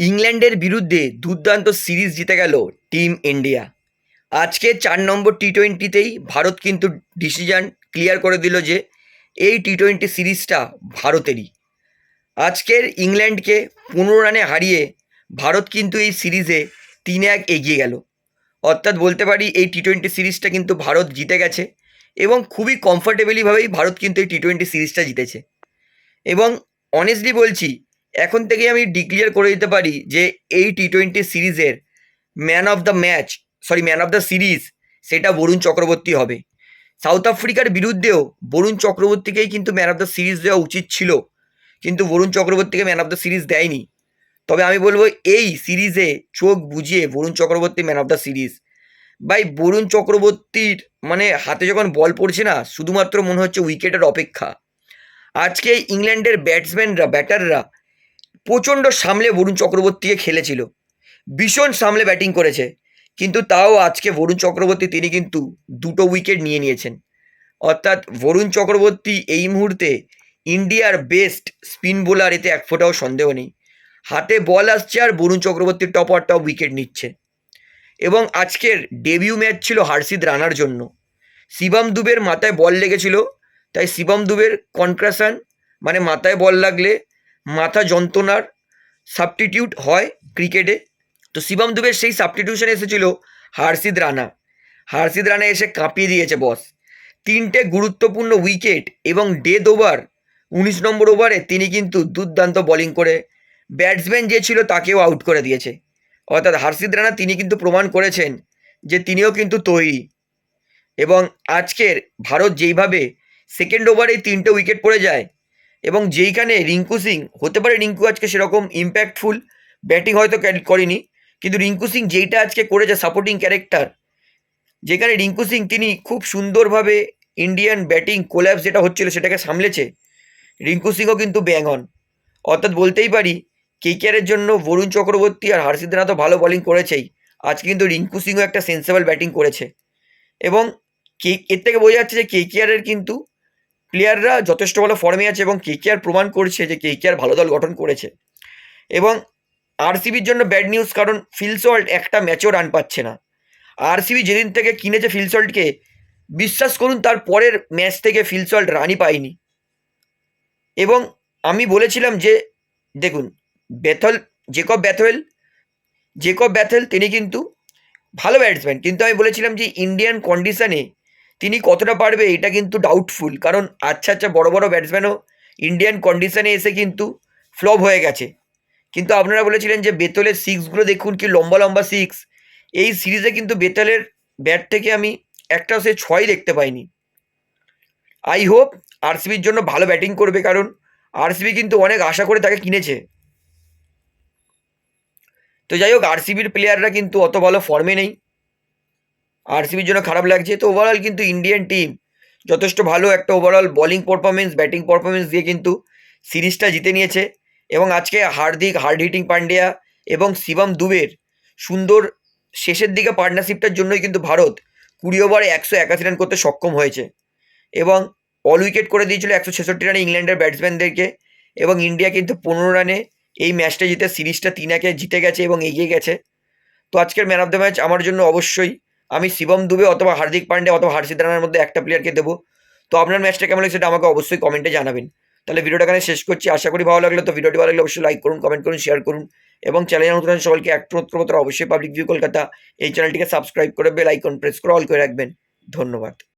ইংল্যান্ডের বিরুদ্ধে দুর্দান্ত সিরিজ জিতে গেল টিম ইন্ডিয়া। আজকে চার নম্বর টি টোয়েন্টিতেই ভারত কিন্তু ডিসিশন ক্লিয়ার করে দিল যে এই টি টোয়েন্টি সিরিজটা ভারতেরই। আজকের ইংল্যান্ডকে পনেরো রানে হারিয়ে ভারত কিন্তু এই সিরিজে তিন এক এগিয়ে গেল। অর্থাৎ বলতে পারি এই টি টোয়েন্টি সিরিজটা কিন্তু ভারত জিতে গেছে এবং খুবই কমফর্টেবলিভাবেই ভারত কিন্তু এই টি টোয়েন্টি সিরিজটা জিতেছে। এবং অনেস্টলি বলছি এখন থেকেই আমি ডিক্লিয়ার করে দিতে পারি যে এই টি টোয়েন্টি সিরিজের man of the match sorry man of the series সেটা বরুণ চক্রবর্তী হবে। সাউথ আফ্রিকার বিরুদ্ধেও বরুণ চক্রবর্তীকেই কিন্তু ম্যান অফ দ্য সিরিজ দেওয়া উচিত ছিল, কিন্তু বরুণ চক্রবর্তীকে ম্যান অফ দ্য সিরিজ দেয়নি। তবে আমি বলব, এই সিরিজে চোখ বুঝিয়ে Varun Chakravarthy man of the series ভাই, বরুণ চক্রবর্তীর মানে হাতে যখন বল পড়ছে না, শুধুমাত্র মনে হচ্ছে উইকেটের অপেক্ষা। আজকে ইংল্যান্ডের ব্যাটসম্যানরা ব্যাটাররা প্রচণ্ড সামলে বরুণ চক্রবর্তীকে খেলেছিল। ভীষণ সামলে ব্যাটিং করেছে। কিন্তু তাও আজকে বরুণ চক্রবর্তী তিনি কিন্তু দুটো উইকেট নিয়ে নিয়েছেন। অর্থাৎ বরুণ চক্রবর্তী এই মুহূর্তে ইন্ডিয়ার বেস্ট স্পিন বোলার, এতে এক ফোঁটাও সন্দেহ নেই। হাতে বল আসছে আর বরুণ চক্রবর্তীর টপ আর টপ উইকেট নিচ্ছে। এবং আজকের ডেবিউ ম্যাচ ছিল হার্ষিদ রানার জন্য। শিবম দুবের মাথায় বল লেগেছিল, তাই শিবম দুবের কনক্রাশন মানে মাথায় বল লাগলে মাথা যন্ত্রণার সাবস্টিটিউট হয় ক্রিকেটে তো শিবম দুবের সেই সাবস্টিটিউশন এসেছিল হার্ষিদ রানা। হার্ষিদ রানা এসে কাঁপিয়ে দিয়েছে বস তিনটে গুরুত্বপূর্ণ উইকেট এবং ডেথ ওভার উনিশ নম্বর ওভারে তিনি কিন্তু দুর্দান্ত বোলিং করে ব্যাটসম্যান যে ছিল তাকেও আউট করে দিয়েছে। অর্থাৎ হার্ষিদ রানা তিনি কিন্তু প্রমাণ করেছেন যে তিনিও কিন্তু তৈরি। এবং আজকের ভারত যেইভাবে সেকেন্ড ওভারে তিনটে উইকেট পড়ে যায় এবং যেইখানে রিঙ্কু সিং, হতে পারে রিঙ্কু আজকে সেরকম ইম্প্যাক্টফুল ব্যাটিং হয়তো করেনি, কিন্তু রিঙ্কু সিং যেইটা আজকে করেছে সাপোর্টিং ক্যারেক্টার যেখানে রিঙ্কু সিং তিনি খুব সুন্দরভাবে ইন্ডিয়ান ব্যাটিং কোল্যাপস যেটা হচ্ছিল সেটাকে সামলেছে, রিঙ্কু সিংও কিন্তু ব্যাং অন অর্থাৎ বলতেই পারি কেকেআরের জন্য বরুণ চক্রবর্তী আর হার্ষিদ রানা তো ভালো বোলিং করেছেই, আজকে কিন্তু রিঙ্কু সিংও একটা সেন্সেবল ব্যাটিং করেছে। এবং কে, এর থেকে বোঝা যাচ্ছে যে কেকেআরের কিন্তু প্লেয়াররা যথেষ্ট ভালো ফর্মে আছে এবং কেকেআর প্রমাণ করছে যে কেকেআর ভালো দল গঠন করেছে। এবং আরসিবির জন্য ব্যাড নিউজ কারণ ফিলসল্ট একটা ম্যাচও রান পাচ্ছে না। আরসিবি যেদিন থেকে কিনেছে ফিলসল্টকে বিশ্বাস করুন, তার পরের ম্যাচ থেকে ফিলসল্ট রানই পায়নি। এবং আমি বলেছিলাম যে, দেখুন Bethel Jacob Bethwell Jacob Bethel তিনি কিন্তু ভালো ব্যাটসম্যান কিন্তু আমি বলেছিলাম যে ইন্ডিয়ান কন্ডিশনে তিনি কতটা পারবে এটা কিন্তু ডাউটফুল কারণ আচ্ছা আচ্ছা বড় বড় ব্যাটসম্যানও ইন্ডিয়ান কন্ডিশনে এসে কিন্তু ফ্লপ হয়ে গেছে। কিন্তু আপনারা বলেছিলেন যে বেতলের সিক্সগুলো দেখুন কি লম্বা লম্বা সিক্স এই সিরিজে কিন্তু বেতলের ব্যাট থেকে আমি একটা সে ছয় দেখতে পাইনি। আই হোপ আরসিবির জন্য ভালো ব্যাটিং করবে, কারণ আরসিবি কিন্তু অনেক আশা করে তাকে কিনেছে। তো যাই হোক আরসিবির প্লেয়াররা কিন্তু অত ভালো ফর্মে নেই। আরসিবির জন্য খারাপ লাগছে। তো ওভারঅল কিন্তু ইন্ডিয়ান টিম যথেষ্ট ভালো একটা overall bowling performance batting performance দিয়ে কিন্তু সিরিজটা জিতে নিয়েছে। এবং আজকে হার্দিক হার্ড হিটিং পান্ডিয়া এবং শিবম দুবের সুন্দর শেষের দিকে পার্টনারশিপটার জন্যই কিন্তু ভারত কুড়ি ওভারে একশো একাশি রান করতে সক্ষম হয়েছে। এবং অল উইকেট করে দিয়েছিল একশো ছেষট্টি রানে ইংল্যান্ডের ব্যাটসম্যানদেরকে এবং ইন্ডিয়া কিন্তু পনেরো রানে এই ম্যাচটা জিতে সিরিজটা তিন একে জিতে গেছে এবং এগিয়ে গেছে। তো আজকের ম্যান অফ দ্য ম্যাচ আমার জন্য অবশ্যই আমি শিবম দুবে অথবা হার্দিক পান্ডে অথবা হার্ষিদ রানার মধ্যে একটা প্লেয়ারকে দেবো। তো আপনার ম্যাচটা কেমন লাগে সেটা আমাকে অবশ্যই কমেন্টে জানাবেন। তাহলে ভিডিওটা এখানে শেষ করছি। আশা করি ভালো লাগলে। তো ভিডিওটি ভালো লাগলে অবশ্যই লাইক করুন কমেন্ট করুন শেয়ার করুন। এবং চ্যানেলের নতুন সকলকে একটু অবশ্যই পাবলিক ভিউ কলকাতা এই চ্যানেলটিকে সাবস্ক্রাইব করে বেল আইকন প্রেস করে অল করে রাখবেন। ধন্যবাদ।